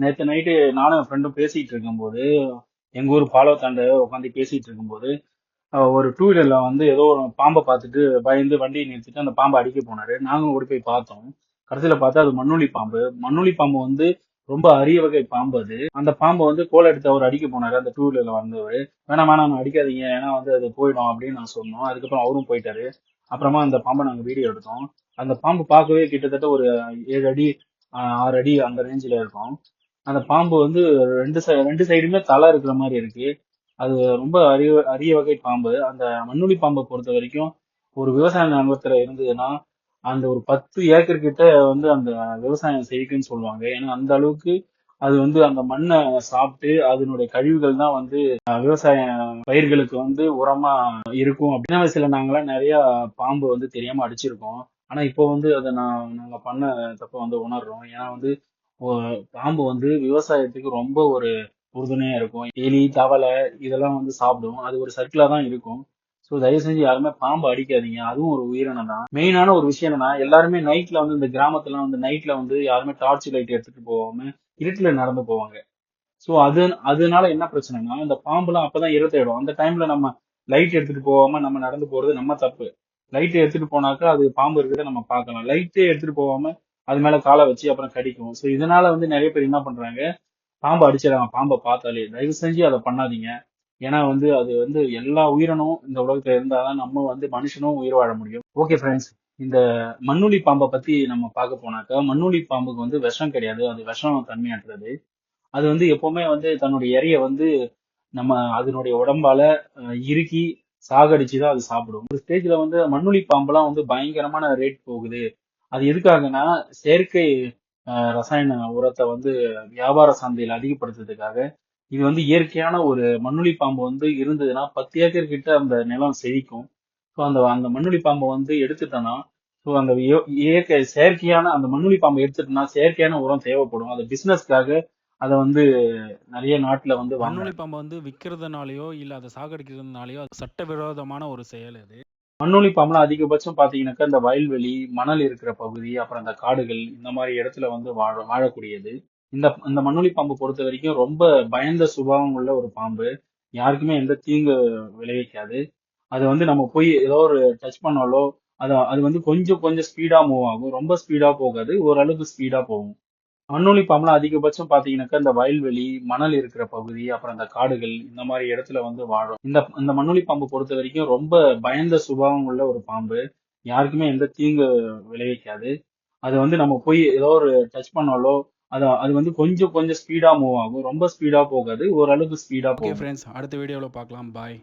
நேற்று நைட்டு நானும் என் ஃப்ரெண்டும் பேசிட்டு இருக்கும்போது எங்க ஊர் பாலோ தாண்ட உட்காந்து பேசிட்டு இருக்கும்போது ஒரு டூ வீலர்ல வந்து ஏதோ ஒரு பாம்பை பார்த்துட்டு பயந்து வண்டியை நிறுத்திட்டு அந்த பாம்பை அடிக்க போனாரு. நாங்களும் ஓடி போய் பார்த்தோம். கடைசியில பார்த்தா அது மண்ணுளி பாம்பு. மண்ணுளி பாம்பு வந்து ரொம்ப அரிய வகை பாம்பு அது. அந்த பாம்பை வந்து கோல் எடுத்து அவர் அடிக்க போனாரு அந்த டூ வீலர்ல வந்தவர். வேணாம் வேணாம் அடிக்காதீங்க. ஏன்னா வந்து அது போயிடும் அப்படின்னு நான் சொன்னோம். அதுக்கப்புறம் அவரும் போயிட்டாரு. அப்புறமா அந்த பாம்பை நாங்க வீடியோ எடுத்தோம். அந்த பாம்பு பார்க்கவே கிட்டத்தட்ட ஒரு ஏழு அடி ஆறு அடி அந்த ரேஞ்சில் இருக்கும். அந்த பாம்பு வந்து ரெண்டு சை ரெண்டு சைடுமே தலை இருக்கிற மாதிரி இருக்கு. அது ரொம்ப அரிய அரிய வகை பாம்பு. அந்த மண்ணுளி பாம்பை பொறுத்த வரைக்கும் ஒரு விவசாய நிலத்துல இருந்ததுன்னா அந்த ஒரு பத்து ஏக்கர் கிட்ட வந்து அந்த விவசாயம் செய்யுக்குன்னு சொல்லுவாங்க. ஏன்னா அந்த அளவுக்கு அது வந்து அந்த மண்ணை சாப்பிட்டு அதனுடைய கழிவுகள் தான் வந்து விவசாய பயிர்களுக்கு வந்து உரமா இருக்கும். அப்படின்னா சில நாங்களாம் நிறைய பாம்பு வந்து தெரியாம அடிச்சிருக்கோம். ஆனா இப்போ வந்து அதை நான் நாங்க பண்ண தப்ப வந்து உணர்றோம். ஏன்னா வந்து பாம்பு வந்து விவசாயத்துக்கு ரொம்ப ஒரு உறுதுணையா இருக்கும். எலி தவளை இதெல்லாம் வந்து சாப்பிடும். அது ஒரு சர்க்கிளா தான் இருக்கும். ஸோ தயவு செஞ்சு யாருமே பாம்பு அடிக்காதீங்க. அதுவும் ஒரு உயிரினம் தான். மெயினான ஒரு விஷயம் என்னன்னா எல்லாருமே நைட்ல வந்து இந்த கிராமத்துல வந்து நைட்ல வந்து யாருமே டார்ச் லைட் எடுத்துட்டு போகாம இருட்டில் நடந்து போவாங்க. ஸோ அது அதனால என்ன பிரச்சனைனா இந்த பாம்புலாம் அப்பதான் இருட்டாயிடும். அந்த டைம்ல நம்ம லைட் எடுத்துட்டு போகாம நம்ம நடந்து போறது நம்ம தப்பு. லைட் எடுத்துட்டு போனாக்கா அது பாம்பு இருக்கிறத நம்ம பார்க்கலாம். லைட்டே எடுத்துட்டு போகாம அது மேல காலை வச்சு அப்புறம் கடிக்கும். ஸோ இதனால வந்து நிறைய பேர் என்ன பண்றாங்க பாம்பை அடிச்சிடறாங்க பாம்பை பார்த்தாலே தயவு செஞ்சு அதை பண்ணாதீங்க. ஏன்னா வந்து அது வந்து எல்லா உயிரினும் இந்த உலகத்துல இருந்தாதான் நம்ம வந்து மனுஷனும் உயிர் வாழ முடியும். ஓகே ஃப்ரெண்ட்ஸ் இந்த மண்ணுளி பாம்பை பத்தி நம்ம பார்க்க போனாக்கா மண்ணுளி பாம்புக்கு வந்து விஷம் கிடையாது. அது விஷம் தன்மையாற்றுறது அது வந்து எப்பவுமே வந்து தன்னுடைய இறைய வந்து நம்ம அதனுடைய உடம்பால இறுக்கி சாகடிச்சு தான் அது சாப்பிடும். ஒரு ஸ்டேஜ்ல வந்து மண்ணுளி பாம்பெல்லாம் வந்து பயங்கரமான ரேட் போகுது. அது எதுக்காகனா செயற்கை ரசாயன உரத்தை வந்து வியாபார சந்தையில் அதிகப்படுத்துறதுக்காக. இது வந்து இயற்கையான ஒரு மண்ணுளி பாம்பு வந்து இருந்ததுன்னா பத்து ஏக்கர் கிட்ட அந்த நிலம் செழிக்கும். ஸோ அந்த அந்த மண்ணுளி பாம்பை வந்து எடுத்துட்டோம்னா ஸோ அந்த இய- இயற்கை செயற்கையான அந்த மண்ணுளி பாம்பை எடுத்துட்டோம்னா செயற்கையான உரம் தேவைப்படும். அது பிசினஸ்க்காக அதை வந்து நிறைய நாட்டுல வந்து மண்ணுளி பாம்பை வந்து விற்கிறதுனாலயோ இல்லை அதை சாகடிக்கிறதுனாலயோ அது சட்டவிரோதமான ஒரு செயல் இது மண்ணுளி பாம்புலாம் அதிகபட்சம் பாத்தீங்கன்னாக்கா இந்த வயல்வெளி மணல் இருக்கிற பகுதி அப்புறம் இந்த காடுகள் இந்த மாதிரி இடத்துல வந்து வாழ வாழக்கூடியது. இந்த இந்த மண்ணுளி பாம்பு பொறுத்த வரைக்கும் ரொம்ப பயந்த சுபாவம் உள்ள ஒரு பாம்பு. யாருக்குமே எந்த தீங்கு விளைவிக்காது. அது வந்து நம்ம போய் ஏதோ ஒரு டச் பண்ணாலோ அது அது வந்து கொஞ்சம் கொஞ்சம் ஸ்பீடா மூவ் ஆகும். ரொம்ப ஸ்பீடா போகாது. ஓரளவுக்கு ஸ்பீடா போகும். மண்ணுளி பாம்புலாம் அதிகபட்சம் பாத்தீங்கன்னாக்கா இந்த வயல்வெளி மணல் இருக்கிற பகுதி அப்புறம் இந்த காடுகள் இந்த மாதிரி இடத்துல வந்து வாழும். இந்த இந்த மண்ணுளி பாம்பு பொறுத்த வரைக்கும் ரொம்ப பயந்த சுபாவம் உள்ள ஒரு பாம்பு. யாருக்குமே எந்த தீங்கு விளைவிக்காது. அது வந்து நம்ம போய் ஏதோ ஒரு டச் பண்ணாலோ அது அது வந்து கொஞ்சம் கொஞ்சம் ஸ்பீடா மூவ் ஆகும். ரொம்ப ஸ்பீடா போகாது. ஓரளவுக்கு ஸ்பீடா ஓகே போகும். ஃப்ரெண்ட்ஸ் அடுத்த வீடியோவில் பார்க்கலாம் பாய்